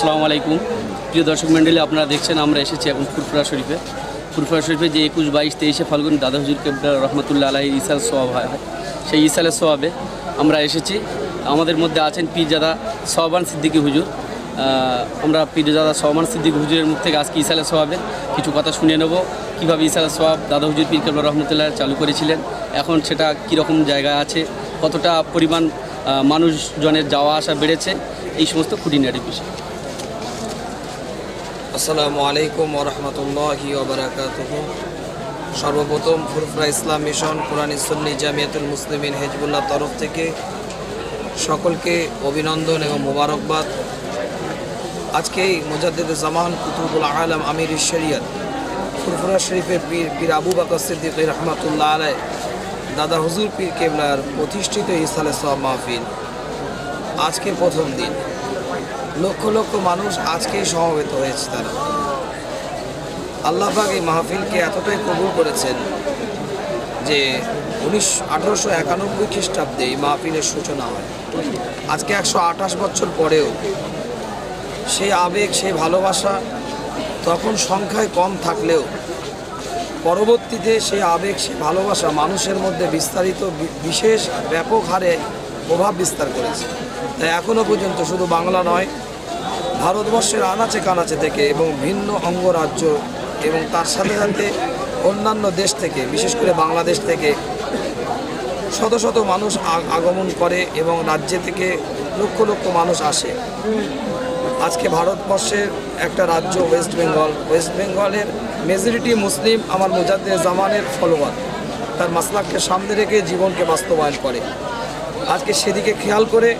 আসসালামু আলাইকুম। প্রিয় দর্শক মণ্ডলী, আপনারা দেখছেন, আমরা এসেছি এখন ফুরফুরা শরীফে। ফুরফুরা শরীফে যে একুশ, বাইশ, তেইশে ফাল্গুন দাদা হুজুর কেবলা রহমতুল্লা আলাহ ইসাল সোয়াব হয় সেই ইসালের সোয়াবে আমরা এসেছি। আমাদের মধ্যে আছেন পীরজাদা সোয়াবান সিদ্দিকী হুজুর। আমরা পীরজাদা সোয়াবান সিদ্দিকী হুজুরের মুখ থেকে আজকে ইসালের সোয়াবে কিছু কথা শুনে নেব। কীভাবে ইসালের সোয়াব দাদা হুজুর পীর কেবলা রহমতুল্লাহ চালু করেছিলেন? এখন সেটা কীরকম জায়গা আছে? কতটা পরিমাণ মানুষজনের যাওয়া আসা বেড়েছে? এই সমস্ত খুঁটিনাটি বিষয়। আসসালামু আলাইকুম ওরহমতুল্লাহি সর্বপ্রথম ফুরফুরা ইসলাম মিশন, কোরআন সুন্নি জামিয়াতুল মুসলিমিন হেজবুল্লাহ তরফ থেকে সকলকে অভিনন্দন এবং মোবারকবাদ। আজকে মুজাদ্দিদ জামান কুতুবুল আলম আমির শরিয়ত, ফুরফুরা শরীফের পীর পীর আবু বাকর সিদ্দিক রহমতুল্লাহ আলাই দাদা হুজুর পীর কেবলার প্রতিষ্ঠিত ইসালে সব মাহফিল। আজকে প্রথম দিন। লক্ষ লক্ষ মানুষ আজকেই সমবেত হয়েছে তারা। আল্লাহবাগ এই মাহফিলকে এতটাই কবুল করেছেন যে উনিশ, আঠারোশো একানব্বই খ্রিস্টাব্দে এই মাহফিলের সূচনা হয়। আজকে একশো আঠাশ বছর পরেও সেই আবেগ, সেই ভালোবাসা তখন সংখ্যায় কম থাকলেও পরবর্তীতে সেই আবেগ, সেই ভালোবাসা মানুষের মধ্যে বিস্তারিত বিশেষ ব্যাপক হারে প্রভাব বিস্তার করেছে। তাই এখনও পর্যন্ত শুধু বাংলা নয় ভারতবর্ষের আনাচে কানাচে থেকে এবং ভিন্ন অঙ্গরাজ্য এবং তার সাথে সাথে অন্যান্য দেশ থেকে, বিশেষ করে বাংলাদেশ থেকে শত শত মানুষ আগমন করে এবং রাজ্যে থেকে লক্ষ লক্ষ মানুষ আসে। আজকে ভারতবর্ষের একটা রাজ্য ওয়েস্ট বেঙ্গল। ওয়েস্ট বেঙ্গলের মেজরিটি মুসলিম আমার মুজাদ্দে জামানের ফলোয়ার তার মাসলাককে সামনে রেখে জীবনকে বাস্তবায়ন করে। আজকে সেদিকে খেয়াল করে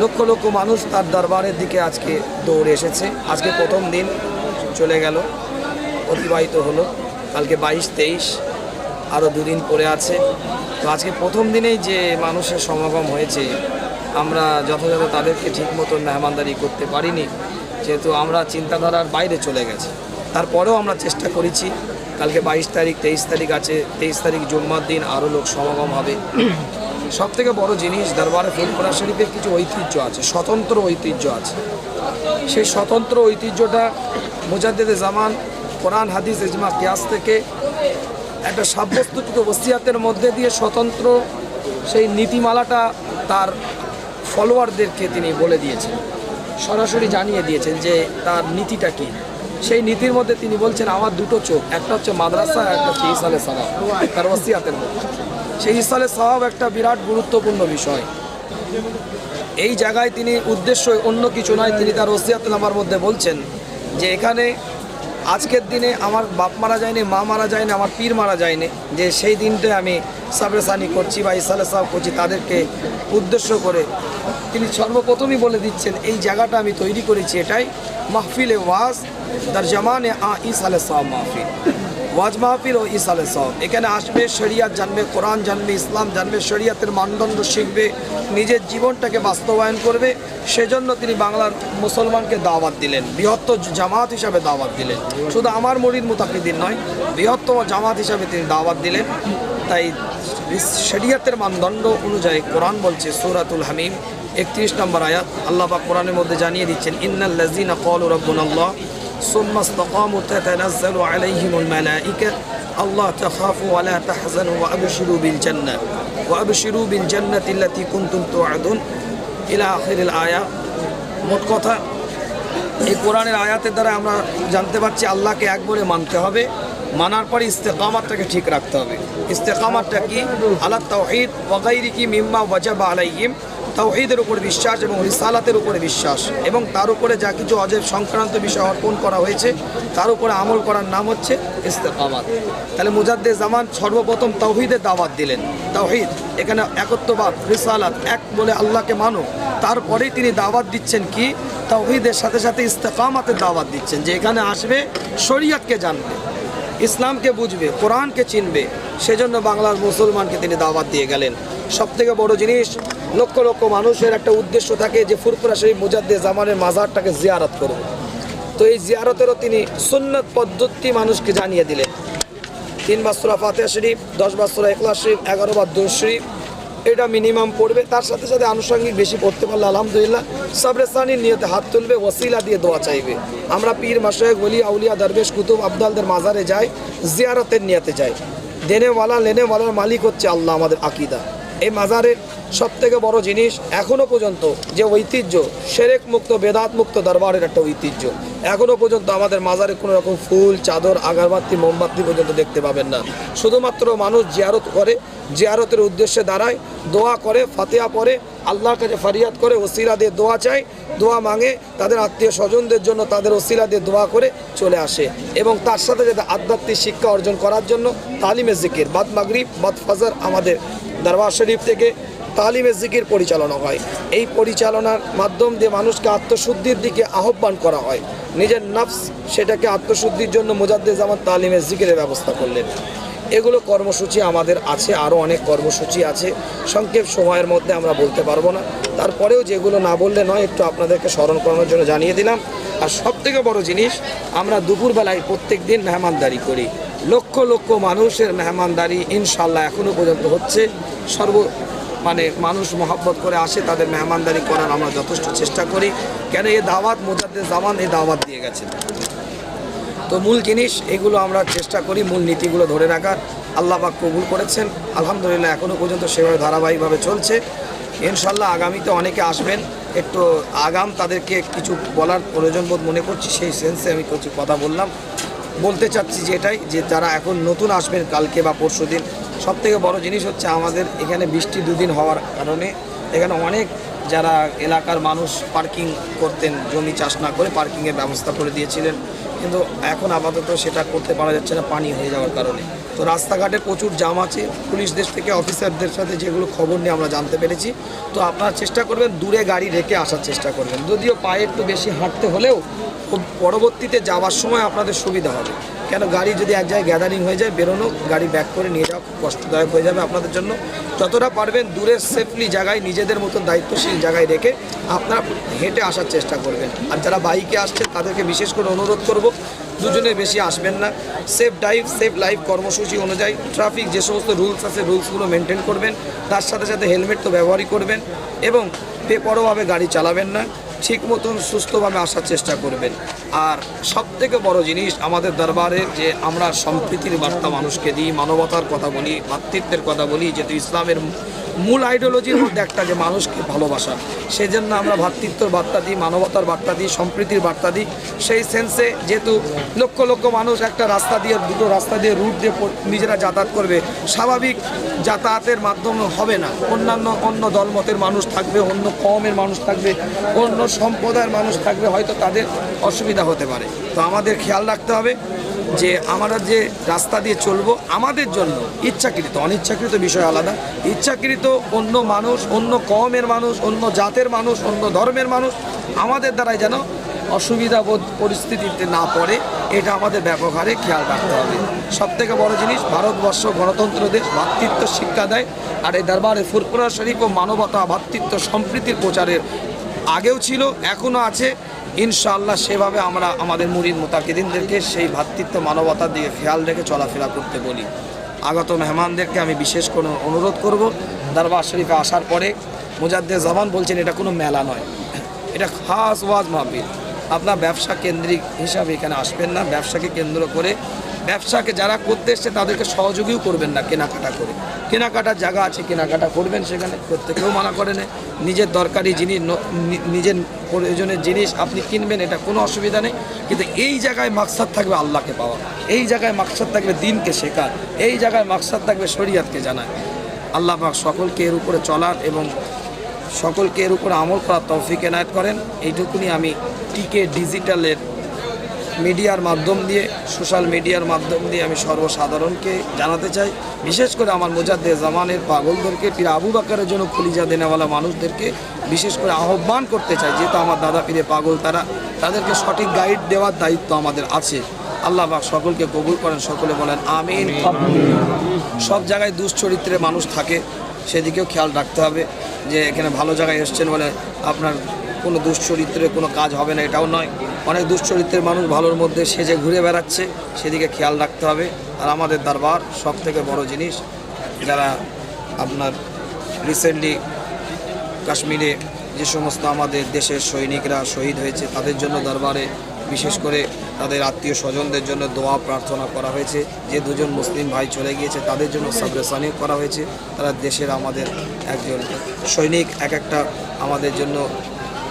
লক্ষ লক্ষ মানুষ তার দরবারের দিকে আজকে দৌড়ে এসেছে। আজকে প্রথম দিন চলে গেল, অতিবাহিত হলো। কালকে বাইশ, তেইশ, আরও দুদিন পরে আছে। তো আজকে প্রথম দিনেই যে মানুষের সমাগম হয়েছে, আমরা যথাযথ তাদেরকে ঠিক মতন মেহমানদারি করতে পারিনি, যেহেতু আমরা চিন্তাধারার বাইরে চলে গেছি। তারপরেও আমরা চেষ্টা করেছি। কালকে বাইশ তারিখ, তেইশ তারিখ আছে, তেইশ তারিখ জুম্মার দিন আরও লোক সমাগম হবে। সব থেকে বড় জিনিস দরবারে ফুলপুরা শরীফের কিছু ঐতিহ্য আছে, স্বতন্ত্র ঐতিহ্য আছে। সেই স্বতন্ত্র ঐতিহ্যটা মুজাদ্দেদে জামান, কোরআন, হাদিস এজমা কিয়াস থেকে একটা সাব্যস্তকৃত ওসিয়াতের মধ্যে দিয়ে স্বতন্ত্র সেই নীতিমালাটা তার ফলোয়ারদেরকে তিনি বলে দিয়েছেন। সরাসরি জানিয়ে দিয়েছেন যে তার নীতিটা কী। সেই নীতির মধ্যে তিনি বলছেন, আমার দুটো চোখ, একটা হচ্ছে মাদ্রাসা একটা হচ্ছে ইসালে সালাম। তার ওসিয়াতের মধ্যে। সেই ইসালে সাহাব একটা বিরাট গুরুত্বপূর্ণ বিষয়। এই জায়গায় তিনি উদ্দেশ্য অন্য কিছু নয়, তিনি তার ওসিয়াতনামার মধ্যে বলছেন যে এখানে আজকের দিনে আমার বাপ মারা যায়নি, মা মারা যায়নি, আমার পীর মারা যায়নি, যে সেই দিনটায় আমি সাবরেসানি করছি বা ইসালে সাহেব করছি, তাদেরকে উদ্দেশ্য করে তিনি সর্বপ্রথমই বলে দিচ্ছেন, এই জায়গাটা আমি তৈরি করেছি এটাই মাহফিলে ওয়াজ দার জামানে আ ইসালে সাহেব মাহফিল। ওয়াজ মাহফিল ও ইসালে সব এখানে আসবে শরিয়াত, জানবে কোরআন, জানবে ইসলাম, জানবে শরিয়াতের মানদণ্ড শিখবে, নিজের জীবনটাকে বাস্তবায়ন করবে। সেজন্য তিনি বাংলার মুসলমানকে দাওয়াত দিলেন। বৃহত্তর জামাত হিসাবে দাওয়াত দিলেন। শুধু আমার মরিদ মুতাকিদিন নয়, বৃহত্তম জামাত হিসাবে তিনি দাওয়াত দিলেন। তাই শরিয়াতের মানদণ্ড অনুযায়ী কোরআন বলছে সূরাতুল হামিম, একত্রিশ নম্বর আয়াত। আল্লাহ পাক কোরআনের মধ্যে জানিয়ে দিচ্ছেন ইন্নাল্লাযীনা ক্বালু রাব্বুনাল্লাহ ثم استقاموا تتنزل عليهم الملائكة الله تخافوا ولا تحزنوا وأبشروا بالجنة وأبشروا بالجنة التي كنتم توعدون إلى آخر الآية মোট কথা এই কোরআনের আয়াতের দ্বারা আমরা জানতে পারছি আল্লাহকে এক বলে মানতে হবে মানার পরে ইস্তেকামাতটাকে ঠিক রাখতে হবে ইস্তেকামাতটা কি আল্লাহ তাওহিদ ওয়াগাইরি কি মিম্মা ওয়াজাবা আলাইহিম তাওহিদের উপরে বিশ্বাস এবং রিসালাতের উপরে বিশ্বাস। এবং তার উপরে যা কিছু অজেব সংক্রান্ত বিষয় অর্পণ করা হয়েছে, তার উপরে আমল করার নাম হচ্ছে ইস্তেকামাত তাহলে মুজাদ্দে জামান সর্বপ্রথম তাওহিদের দাওয়াত দিলেন। তাওহিদ, এখানে একত্ববাদ, রিসালাত, এক বলে আল্লাহকে মানো। তারপরেই তিনি দাওয়াত দিচ্ছেন কি? তাওহিদের সাথে সাথে ইস্তেকামাতের দাওয়াত দিচ্ছেন যে এখানে আসবে, শরিয়তকে জানবে, ইসলামকে বুঝবে, কোরআনকে চিনবে। সেজন্য বাংলার মুসলমানকে তিনি দাওয়াত দিয়ে গেলেন। সব থেকে বড় জিনিস লক্ষ লক্ষ মানুষের একটা উদ্দেশ্য থাকে যে ফুরফুরা শরীফ মুজাদ্দে জামানের মাজারটাকে জিয়ারত করবে তো এই জিয়ারতেরও তিনি সুন্নত পদ্ধতি মানুষকে জানিয়ে দিলেন। তিন বাসুরা ফাতেহা শরীফ, দশ বাসুরা একলা শরীফ, এগারো বার দুর শরীফ, এটা মিনিমাম পড়বে। তার সাথে সাথে আনুষঙ্গিক বেশি পড়তে পারলে আলহামদুলিল্লাহ সাবরেসানির নিয়তে হাত তুলবে ওসিলা দিয়ে দোয়া চাইবে। আমরা পীর মাসায়েক ওলি, আউলিয়া, দরবেশ, কুতুব, আবদালদের মাজারে যাই, জিয়ারতের নিয়তে যাই। দেনেওয়ালা, লেনেওয়ালার মালিক হচ্ছে আল্লাহ আমাদের আকিদা। এই মাজারের সব থেকে বড় জিনিস এখনও পর্যন্ত যে ঐতিহ্য, সেরেক মুক্ত, বেদাত মুক্ত দরবারের একটা ঐতিহ্য। এখনও পর্যন্ত আমাদের মাজারে কোনো রকম ফুল, চাদর, আগারবাতি, মোমবাতি পর্যন্ত দেখতে পাবেন না। শুধুমাত্র মানুষ জিয়ারত করে, জিয়ারতের উদ্দেশ্যে দাঁড়ায়, দোয়া করে, ফাতেহা পরে আল্লাহর কাছে ফারিয়াদ করে, ওসিলা দিয়ে দোয়া চায়, দোয়া মাঙে, তাদের আত্মীয় স্বজনদের জন্য তাদের ওসিলা দিয়ে দোয়া করে চলে আসে। এবং তার সাথে যাতে আধ্যাত্মিক শিক্ষা অর্জন করার জন্য তালিমে জিকির। বাদ মাগরিব, বাদ ফাজার আমাদের দরবার শরীফ থেকে তালিমে জিকির পরিচালনা হয়। এই পরিচালনার মাধ্যম দিয়ে মানুষকে আত্মশুদ্ধির দিকে আহ্বান করা হয়। নিজের নফস সেটাকে আত্মশুদ্ধির জন্য মুজাদ্দে জামাত তালিমে জিকিরের ব্যবস্থা করলেন। এগুলো কর্মসূচি আমাদের আছে আরও অনেক কর্মসূচি আছে। সংক্ষেপ সময়ের মধ্যে আমরা বলতে পারব না। তারপরেও যেগুলো না বললে নয়, একটু আপনাদেরকে স্মরণ করানোর জন্য জানিয়ে দিলাম। আর সব থেকে বড় জিনিস, আমরা দুপুরবেলায় প্রত্যেক দিন মেহমানদারি করি। লক্ষ লক্ষ মানুষের মেহমানদারি ইনশাল্লাহ এখনও পর্যন্ত হচ্ছে। সর্ব মানে মানুষ মহাব্বত করে আসে, তাদের মেহমানদারি করার আমরা যথেষ্ট চেষ্টা করি। কেন এই দাওয়াত মোজাদ্দের জামান এই দাওয়াত দিয়ে গেছেন? তো মূল জিনিস, এগুলো আমরা চেষ্টা করি, মূল নীতিগুলো ধরে রাখার আল্লাহ পাক কবুল করেছেন। আলহামদুলিল্লাহ এখনও পর্যন্ত সেভাবে ধারাবাহিকভাবে চলছে। ইনশাল্লাহ আগামীতে অনেকে আসবেন। একটু আগাম তাদেরকে কিছু বলার প্রয়োজন বোধ মনে করছি, সেই সেন্সে আমি কিছু কথা বললাম। বলতে চাচ্ছি যে এটাই, যে যারা এখন নতুন আসবেন কালকে বা পরশু দিন, সবথেকে বড় জিনিস হচ্ছে আমাদের এখানে বৃষ্টি দুদিন হওয়ার কারণে এখানে অনেক যারা এলাকার মানুষ পার্কিং করতেন, জমি চাষ না করে পার্কিংয়ের ব্যবস্থা করে দিয়েছিলেন। কিন্তু এখন আপাতত সেটা করতে পারা যাচ্ছে না পানি হয়ে যাওয়ার কারণে। তো রাস্তাঘাটে প্রচুর জাম আছে পুলিশদের থেকে অফিসারদের সাথে যেগুলো খবর নিয়ে আমরা জানতে পেরেছি। তো আপনারা চেষ্টা করবেন দূরে গাড়ি রেখে আসার চেষ্টা করবেন। যদিও পায়ে একটু বেশি হাঁটতে হলেও খুব পরবর্তীতে যাওয়ার সময় আপনাদের সুবিধা হবে। কেন গাড়ি যদি এক জায়গায় গ্যাদারিং হয়ে যায়, বেরোনো, গাড়ি ব্যাক করে নিয়ে যাওয়া খুব কষ্টদায়ক হয়ে যাবে আপনাদের জন্য। যতটা পারবেন দূরে সেফলি জায়গায় নিজেদের মতো দায়িত্বশীল জায়গায় রেখে আপনারা হেঁটে আসার চেষ্টা করবেন। আর যারা বাইকে আসছেন, তাদেরকে বিশেষ করে অনুরোধ করব দুজনে বেশি আসবেন না। সেফ ড্রাইভ সেফ লাইফ কর্মসূচি অনুযায়ী ট্রাফিক যে সমস্ত রুলস আছে রুলসগুলো মেনটেন করবেন। তার সাথে সাথে হেলমেট তো ব্যবহারই করবেন এবং বেপরোভাবে গাড়ি চালাবেন না। ঠিক মতন সুস্থভাবে আসার চেষ্টা করবেন। আর সব থেকে বড় জিনিস আমাদের দরবারে যে আমরা সম্প্রীতির বার্তা মানুষকে দিই, মানবতার কথা বলি, মাতৃত্বের কথা বলি, যেহেতু ইসলামের মূল আইডিওলজির মধ্যে একটা যে মানুষকে ভালোবাসা, সেজন্য আমরা ভ্রাতৃত্বর বার্তা দিই, মানবতার বার্তা দিই, সম্প্রীতির বার্তা দিই। সেই সেন্সে যেহেতু লক্ষ লক্ষ মানুষ একটা রাস্তা দিয়ে, দুটো রাস্তা দিয়ে রুট দিয়ে নিজেরা যাতায়াত করবে, স্বাভাবিক যাতায়াতের মাধ্যমে হবে না। অন্যান্য, অন্য দলমতের মানুষ থাকবে, অন্য কমের মানুষ থাকবে, অন্য সম্প্রদায়ের মানুষ থাকবে, হয়তো তাদের অসুবিধা হতে পারে। তো আমাদের খেয়াল রাখতে হবে। যে আমরা যে রাস্তা দিয়ে চলবো আমাদের জন্য ইচ্ছাকৃত, অনিচ্ছাকৃত বিষয় আলাদা। ইচ্ছাকৃত অন্য মানুষ, অন্য কমের মানুষ, অন্য জাতের মানুষ, অন্য ধর্মের মানুষ আমাদের দ্বারাই যেন অসুবিধাবোধ পরিস্থিতিতে না পড়ে, এটা আমাদের ব্যাপক হারে খেয়াল রাখতে হবে। সব থেকে বড় জিনিস, ভারতবর্ষ গণতন্ত্র দেশ, ভাতৃত্ব শিক্ষা দেয়, আর এই দরবারে ফুরপুরা শরীফ ও মানবতা, ভাতৃত্ব সম্প্রীতির প্রচারের আগেও ছিল এখনও আছে। ইনশাআল্লাহ সেভাবে আমরা আমাদের মুরিদ মোতাকিদিনদেরকে সেই ভ্রাতৃত্ব মানবতার দিকে খেয়াল রেখে চলাফেরা করতে বলি। আগত মেহমানদেরকে আমি বিশেষ কোনো অনুরোধ করব। দরবার শরীফে আসার পরে মুজাদ্দে জামান বলছেন, এটা কোনো মেলা নয়। এটা খাস ওয়াজ মাহবিল আপনার ব্যবসা কেন্দ্রিক হিসাবে এখানে আসবেন না। ব্যবসাকে কেন্দ্র করে ব্যবসাকে যারা করতে এসছে, তাদেরকে সহযোগীও করবেন না কেনাকাটা করে। কেনাকাটার জায়গা আছে, কেনাকাটা করবেন সেখানে, প্রত্যেকেও মানা করে নিজের দরকারি জিনিস নিজের প্রয়োজনের জিনিস আপনি কিনবেন, এটা কোনো অসুবিধা নেই। কিন্তু এই জায়গায় মাকসাদ থাকবে আল্লাহকে পাওয়া। এই জায়গায় মাকসাদ থাকবে দিনকে শেখার। এই জায়গায় মাকসাদ থাকবে শরিয়াতকে জানায় আল্লাহ পাক সকলকে এর উপরে চলার এবং সকলকে এর উপরে আমল করার তৌফিক এনায়ত করেন। এইটুকুনি আমি টিকে ডিজিটালের মিডিয়ার মাধ্যম দিয়ে, সোশ্যাল মিডিয়ার মাধ্যম দিয়ে আমি সর্বসাধারণকে জানাতে চাই। বিশেষ করে আমার মোজাদ্দে জামানের পাগলদেরকে, পীর আবু বাকারের জন্য খুলিজা দেনেওয়ালা মানুষদেরকে বিশেষ করে আহ্বান করতে চাই, যেহেতু আমার দাদা পীরে পাগল, তারা তাদেরকে সঠিক গাইড দেওয়ার দায়িত্ব আমাদের আছে। আল্লাহ পাক সকলকে কবুল করেন, সকলে বলেন আমিন। সব জায়গায় দুশ্চরিত্রের মানুষ থাকে, সেদিকেও খেয়াল রাখতে হবে যে এখানে ভালো জায়গায় এসছেন বলে আপনার কোনো দুশ্চরিত্রের কোনো কাজ হবে না, এটাও নয়। অনেক দুশ্চরিত্রের মানুষ ভালোর মধ্যে সেজে ঘুরে বেড়াচ্ছে, সেদিকে খেয়াল রাখতে হবে। আর আমাদের দরবার সব থেকে বড় জিনিস, যারা আপনার রিসেন্টলি কাশ্মীরে যে সমস্ত আমাদের দেশের সৈনিকরা শহীদ হয়েছে, তাদের জন্য দরবারে বিশেষ করে তাদের আত্মীয় স্বজনদের জন্য দোয়া, প্রার্থনা করা হয়েছে। যে দুজন মুসলিম ভাই চলে গিয়েছে, তাদের জন্য সাবরেসানি করা হয়েছে। তারা দেশের আমাদের একজন সৈনিক, এক একটা আমাদের জন্য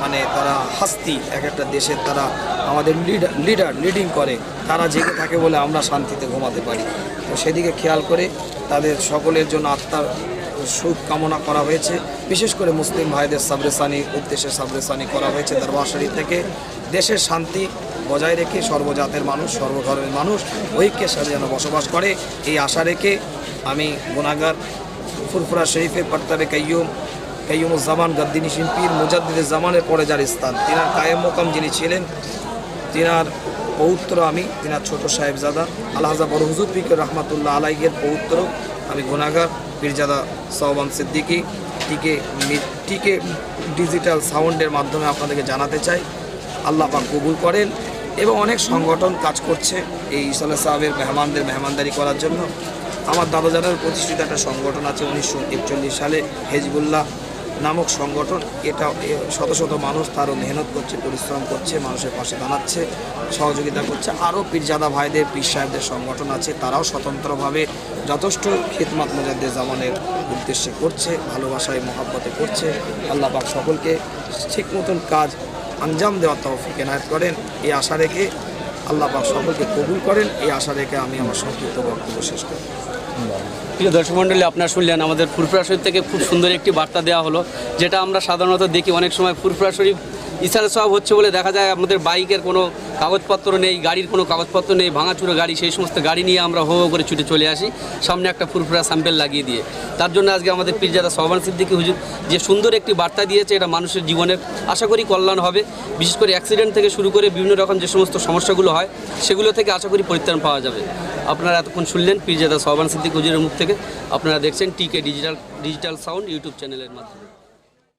মানে তারা হাস্তি এক একটা দেশের তারা আমাদের লিডার লিডার লিডিং করে। তারা জেগে থাকে বলে আমরা শান্তিতে ঘুমাতে পারি। তো সেদিকে খেয়াল করে তাদের সকলের জন্য আত্মার সুখ কামনা করা হয়েছে। বিশেষ করে মুসলিম ভাইদের সাবরেসানি উদ্দেশ্যে সাবরেসানি করা হয়েছে দরবার শরীফ থেকে। দেশের শান্তি বজায় রেখে সর্বজাতের মানুষ, সর্বধর্মের মানুষ ঐক্যের সাথে যেন বসবাস করে। এই আশা রেখে আমি গুনাগার ফুরফুরা শরীফে পর্তাবে কাইয়ুম কাইয়ুমুজ্জামান গদ্দিনী শিল্পীর মুজাদ্দিদের জামানের পরে যার স্থান। তিনার কায়েম মোকাম যিনি ছিলেন, তিনার পৌত্র আমি, তিনার ছোট সাহেবজাদা আলহাজা বড় হুজুর পিকর রহমাতুল্লাহ আলাইয়ের পৌত্র আমি গুনাগার পীরজাদা সহবান সিদ্দিকী। টিকে টিকে ডিজিটাল সাউন্ডের মাধ্যমে আপনাদেরকে জানাতে চাই। আল্লাহ পাক কবুল করেন এবং অনেক সংগঠন কাজ করছে এই ইসলে সাহেবের মেহমানদের মেহমানদারি করার জন্য। আমার দাদাজানের প্রতিষ্ঠিত একটা সংগঠন আছে উনিশশো একচল্লিশ সালে হেজবুল্লাহ নামক সংগঠন, এটা শত শত মানুষ তারও মেহনত করছে, পরিশ্রম করছে, মানুষের পাশে দাঁড়াচ্ছে, সহযোগিতা করছে। আরও পীরজাদা ভাইদের, পীর সাহেবদের সংগঠন আছে, তারাও স্বতন্ত্রভাবে যথেষ্ট খিদমাত মুজাদ্দের জামানের উদ্দেশ্যে করছে, ভালোবাসায় মহাব্বতে করছে। আল্লাহ পাক সকলকে ঠিক মতন কাজ আঞ্জাম দেওয়ার তৌফিক এনায়ত করেন। এই আশা রেখে আল্লাহ পাক সকলকে কবুল করেন। এই আশা রেখে আমি আমার সংক্ষিপ্ত বক্তব্য শেষ করি প্রিয় দর্শক মণ্ডলী, আপনারা শুনলেন আমাদের ফুরফুরা শরীফ থেকে খুব সুন্দর একটি বার্তা দেওয়া হলো, যেটা আমরা সাধারণত দেখি অনেক সময় ফুরফুরা শরীফ ইসারে সব হচ্ছে বলে দেখা যায় আমাদের বাইকের কোনো কাগজপত্র নেই, গাড়ির কোনো কাগজপত্র নেই, ভাঙাচুরো গাড়ি, সেই সমস্ত গাড়ি নিয়ে আমরা হো করে ছুটে চলে আসি। সামনে একটা ফুরফুরা স্যাম্পেল লাগিয়ে দিয়ে। তার জন্য আজকে আমাদের পীরজাদা সহবান সিদ্দিকী হুজুর যে সুন্দর একটি বার্তা দিয়েছে, এটা মানুষের জীবনের আশা করি কল্যাণ হবে। বিশেষ করে অ্যাক্সিডেন্ট থেকে শুরু করে বিভিন্ন রকম যে সমস্ত সমস্যাগুলো হয়, সেগুলো থেকে আশা করি পরিত্রাণ পাওয়া যাবে। আপনারা এতক্ষণ শুনলেন পীরজাদা সহবান সিদ্দিক হুজুরের মুখ থেকে। আপনারা দেখছেন টিকে ডিজিটাল ডিজিটাল সাউন্ড ইউটিউব চ্যানেলের মাধ্যমে।